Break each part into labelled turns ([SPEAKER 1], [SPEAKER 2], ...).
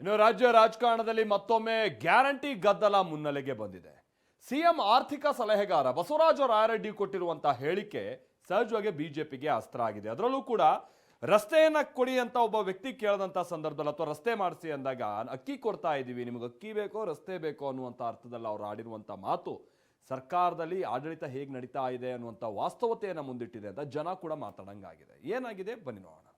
[SPEAKER 1] ಇನ್ನು ರಾಜ್ಯ ರಾಜಕಾರಣದಲ್ಲಿ ಮತ್ತೊಮ್ಮೆ ಗ್ಯಾರಂಟಿ ಗದ್ದಲ ಮುನ್ನೆಲೆಗೆ ಬಂದಿದೆ. ಸಿಎಂ ಆರ್ಥಿಕ ಸಲಹೆಗಾರ ಬಸವರಾಜ ರಾಯರೆಡ್ಡಿ ಕೊಟ್ಟಿರುವಂತಹ ಹೇಳಿಕೆ ಸಹಜವಾಗಿ ಬಿಜೆಪಿಗೆ ಅಸ್ತ್ರ ಆಗಿದೆ. ಅದರಲ್ಲೂ ಕೂಡ ರಸ್ತೆಯನ್ನ ಕೊಡಿ ಅಂತ ಒಬ್ಬ ವ್ಯಕ್ತಿ ಕೇಳದಂತ ಸಂದರ್ಭದಲ್ಲಿ ಅಥವಾ ರಸ್ತೆ ಮಾಡಿಸಿ ಅಂದಾಗ ಅಕ್ಕಿ ಕೊಡ್ತಾ ಇದ್ದೀವಿ ನಿಮ್ಗೆ ಅಕ್ಕಿ ಬೇಕೋ ರಸ್ತೆ ಬೇಕೋ ಅನ್ನುವಂಥ ಅರ್ಥದಲ್ಲಿ ಅವ್ರು ಆಡಿರುವಂಥ ಮಾತು ಸರ್ಕಾರದಲ್ಲಿ ಆಡಳಿತ ಹೇಗೆ ನಡೀತಾ ಇದೆ ಅನ್ನುವಂಥ ವಾಸ್ತವತೆಯನ್ನು ಮುಂದಿಟ್ಟಿದೆ ಅಂತ ಜನ ಕೂಡ ಮಾತಾಡಂಗಾಗಿದೆ. ಏನಾಗಿದೆ? ಬನ್ನಿ ನೋಡೋಣ.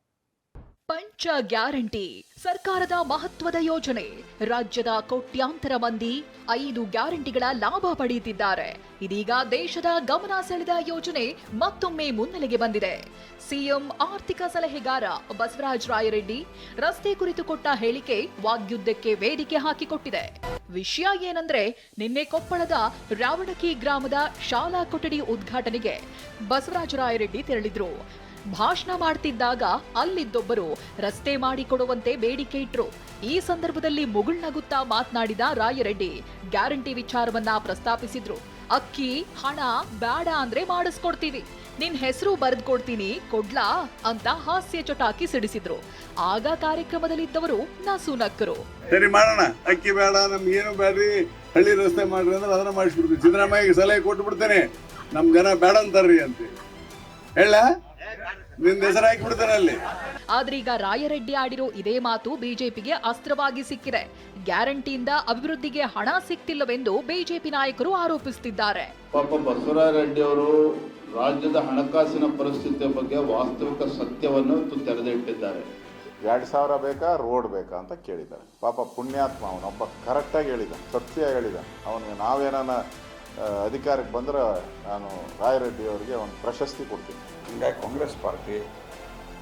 [SPEAKER 2] ಪಂಚ ಗ್ಯಾರಂಟಿ. ಸರ್ಕಾರದ ಮಹತ್ವದ ಯೋಜನೆ. ರಾಜ್ಯದ ಕೋಟ್ಯಾಂತರ ಮಂದಿ ಐದು ಗ್ಯಾರಂಟಿಗಳ ಲಾಭ ಪಡೆಯುತ್ತಿದ್ದಾರೆ. ಇದೀಗ ದೇಶದ ಗಮನ ಸೆಳೆದ ಯೋಜನೆ ಮತ್ತೊಮ್ಮೆ ಮುನ್ನೆಲೆಗೆ ಬಂದಿದೆ. ಸಿಎಂ ಆರ್ಥಿಕ ಸಲಹೆಗಾರ ಬಸವರಾಜ ರಾಯರೆಡ್ಡಿ ರಸ್ತೆ ಕುರಿತು ಕೊಟ್ಟ ಹೇಳಿಕೆ ವಾಗ್ಯುದ್ಧಕ್ಕೆ ವೇದಿಕೆ ಹಾಕಿಕೊಟ್ಟಿದೆ. ವಿಷಯ ಏನಂದ್ರೆ, ನಿನ್ನೆ ಕೊಪ್ಪಳದ ರಾವಣಕಿ ಗ್ರಾಮದ ಶಾಲಾ ಕೊಠಡಿ ಉದ್ಘಾಟನೆಗೆ ಬಸವರಾಜ ರಾಯರೆಡ್ಡಿ ತೆರಳಿದ್ರು. ಭಾಷಣ ಮಾಡ್ತಿದ್ದಾಗ ಅಲ್ಲಿದ್ದೊಬ್ಬರು ರಸ್ತೆ ಮಾಡಿಕೊಡುವಂತೆ ಬೇಡಿಕೆ ಇಟ್ರು. ಈ ಸಂದರ್ಭದಲ್ಲಿ ಮುಗುಳ್ನಗುತ್ತಾ ಮಾತನಾಡಿದ ರಾಯರೆಡ್ಡಿ ಗ್ಯಾರಂಟಿ ವಿಚಾರವನ್ನ ಪ್ರಸ್ತಾಪಿಸಿದ್ರು. ಅಕ್ಕಿ, ಹಣ ಬೇಡ ಅಂದ್ರೆ ಮಾಡಿಸ್ಕೊಡ್ತೀವಿ. ನಿನ್ ಹೆಸರು ಬರೆದ್ಕೊಡ್ತೀನಿ, ಕೊಡ್ಲಾ ಅಂತ ಹಾಸ್ಯ ಚಟಾಕಿ ಸಿಡಿಸಿದ್ರು. ಆಗ ಕಾರ್ಯಕ್ರಮದಲ್ಲಿದ್ದವರು ನಸು ನಕ್ಕರು.
[SPEAKER 3] ಸರಿ ಮಾಡೋಣ. ಅಕ್ಕಿ ಬೇಡ, ನಮ್ಗೇನು ಬೇಡ್ರಿ. ಹಳ್ಳಿ ರಸ್ತೆ ಮಾಡ್ರಿ ಅಂದ್ರೆ ಅದನ್ನ ಮಾಡಿಸ್ಬಿಡ್ತೀವಿ. ಸಿದ್ದರಾಮಯ್ಯ ಸಲಹೆ ಕೊಟ್ಟು ಬಿಡ್ತೇನೆ ನಮ್ ಜನ ಬೇಡ ಅಂತಾರ್ರಿ ಅಂತ. ಹೇಳ? ನಿಂದ ಹೆಸರು ಹಾಕಿ ಬಿಡ್ತೇನೆ ಅಲ್ಲಿ.
[SPEAKER 2] ಆದ್ರೀಗ ರಾಯರೆಡ್ಡಿ ಆಡಿರೋ ಇದೇ ಮಾತು ಬಿಜೆಪಿಗೆ ಅಸ್ತ್ರವಾಗಿ ಸಿಕ್ಕಿದೆ. ಗ್ಯಾರಂಟಿಯಿಂದ ಅಭಿವೃದ್ಧಿಗೆ ಹಣ ಸಿಕ್ತಿಲ್ಲವೆಂದು ಬಿಜೆಪಿ ನಾಯಕರು ಆರೋಪಿಸುತ್ತಿದ್ದಾರೆ
[SPEAKER 4] ಪಾಪ ಬಸವರಾಜ ರೆಡ್ಡಿ ಅವರು ರಾಜ್ಯದ ಹಣಕಾಸಿನ ಪರಿಸ್ಥಿತಿಯ ಬಗ್ಗೆ ವಾಸ್ತವಿಕ ಸತ್ಯವನ್ನು ತೆರೆದಿಟ್ಟಿದ್ದಾರೆ. ತೆರೆದು ಇಟ್ಟಿದ್ದಾರೆ
[SPEAKER 5] ಎರಡು ಸಾವಿರ ಬೇಕಾ ರೋಡ್ ಬೇಕಾ ಅಂತ ಕೇಳಿದ್ದಾರೆ. ಪಾಪ ಪುಣ್ಯಾತ್ಮ ಅವನೊಬ್ಬ ಕರೆಕ್ಟಾಗಿ ಹೇಳಿದ ಸತ್ಯ ಹೇಳಿದ ಅವನಿಗೆ ನಾವೇನಾನ ಅಧಿಕಾರಕ್ಕೆ ಬಂದ್ರೆ ನಾನು ರಾಯರೆಡ್ಡಿ ಅವರಿಗೆ ಒಂದು ಪ್ರಶಸ್ತಿ ಕೊಡ್ತೀನಿ.
[SPEAKER 6] ಹೀಗಾಗಿ ಕಾಂಗ್ರೆಸ್ ಪಾರ್ಟಿ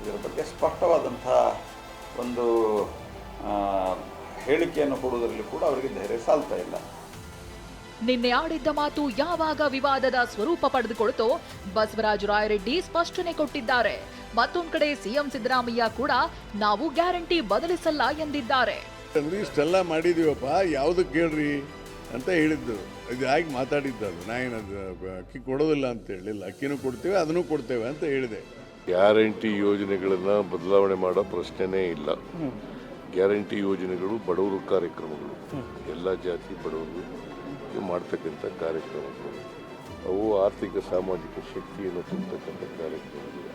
[SPEAKER 6] ಇದರ ಬಗ್ಗೆ ಸ್ಪಷ್ಟವಾದಂಥ ಒಂದು ಹೇಳಿಕೆಯನ್ನು ಕೊಡುವುದರಲ್ಲಿ ಕೂಡ ಅವರಿಗೆ ಧೈರ್ಯ ಸಾಲ್ತಾ ಇಲ್ಲ.
[SPEAKER 2] ನಿನ್ನೆ ಆಡಿದ್ದ ಮಾತು ಯಾವಾಗ ವಿವಾದದ ಸ್ವರೂಪ ಪಡೆದುಕೊಳ್ತೋ ಬಸವರಾಜ ರಾಯರೆಡ್ಡಿ ಸ್ಪಷ್ಟನೆ ಕೊಟ್ಟಿದ್ದಾರೆ. ಮತ್ತೊಂದು ಕಡೆ ಸಿಎಂ ಸಿದ್ದರಾಮಯ್ಯ ಕೂಡ ನಾವು ಗ್ಯಾರಂಟಿ ಬದಲಿಸಲ್ಲ ಎಂದಿದ್ದಾರೆ.
[SPEAKER 3] ಇಷ್ಟೆಲ್ಲ ಮಾಡಿದೀವಪ್ಪ ಯಾವ್ದಕ್ಕೆ ಕೇಳ್ರಿ ಅಂತ ಹೇಳಿದ್ದು. ಇದು ಹಾಗೆ ಅದು? ನಾ ಏನದು ಅಕ್ಕಿ ಕೊಡೋದಿಲ್ಲ ಅಂತ ಹೇಳಿಲ್ಲ ಅಕ್ಕಿನೂ ಕೊಡ್ತೇವೆ ಅದನ್ನು ಕೊಡ್ತೇವೆ ಅಂತ ಹೇಳಿದೆ.
[SPEAKER 7] ಗ್ಯಾರಂಟಿ ಯೋಜನೆಗಳನ್ನು ಬದಲಾವಣೆ ಮಾಡೋ ಪ್ರಶ್ನೆನೇ ಇಲ್ಲ. ಗ್ಯಾರಂಟಿ ಯೋಜನೆಗಳು ಬಡವರು ಕಾರ್ಯಕ್ರಮಗಳು. ಎಲ್ಲ ಜಾತಿ ಬಡವರು ಮಾಡ್ತಕ್ಕಂಥ ಕಾರ್ಯಕ್ರಮಗಳು. ಅವು ಆರ್ಥಿಕ ಸಾಮಾಜಿಕ ಶಕ್ತಿಯನ್ನು ತುಂಬತಕ್ಕಂಥ ಕಾರ್ಯಕ್ರಮಗಳು.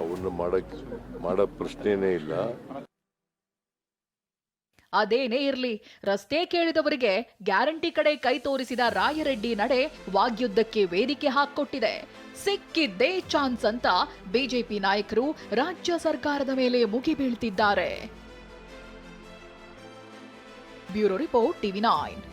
[SPEAKER 7] ಅವನ್ನು ಮಾಡಕ್ಕೆ ಮಾಡೋ ಪ್ರಶ್ನೆಯೇ ಇಲ್ಲ.
[SPEAKER 2] ಅದೇನೇ ಇರಲಿ, ರಸ್ತೆ ಕೇಳಿದವರಿಗೆ ಗ್ಯಾರಂಟಿ ಕಡೆ ಕೈ ತೋರಿಸಿದ ರಾಯರೆಡ್ಡಿ ನಡೆ ವಾಗ್ಯುದ್ಧಕ್ಕೆ ವೇದಿಕೆ ಹಾಕ್ಕೊಟ್ಟಿದೆ. ಸಿಕ್ಕಿದ್ದೇ ಚಾನ್ಸ್ ಅಂತ ಬಿಜೆಪಿ ನಾಯಕರು ರಾಜ್ಯ ಸರ್ಕಾರದ ಮೇಲೆ ಮುಗಿಬೀಳ್ತಿದ್ದಾರೆ ಬ್ಯೂರೋ ರಿಪೋರ್ಟ್ ಟಿವಿ ನೈನ್.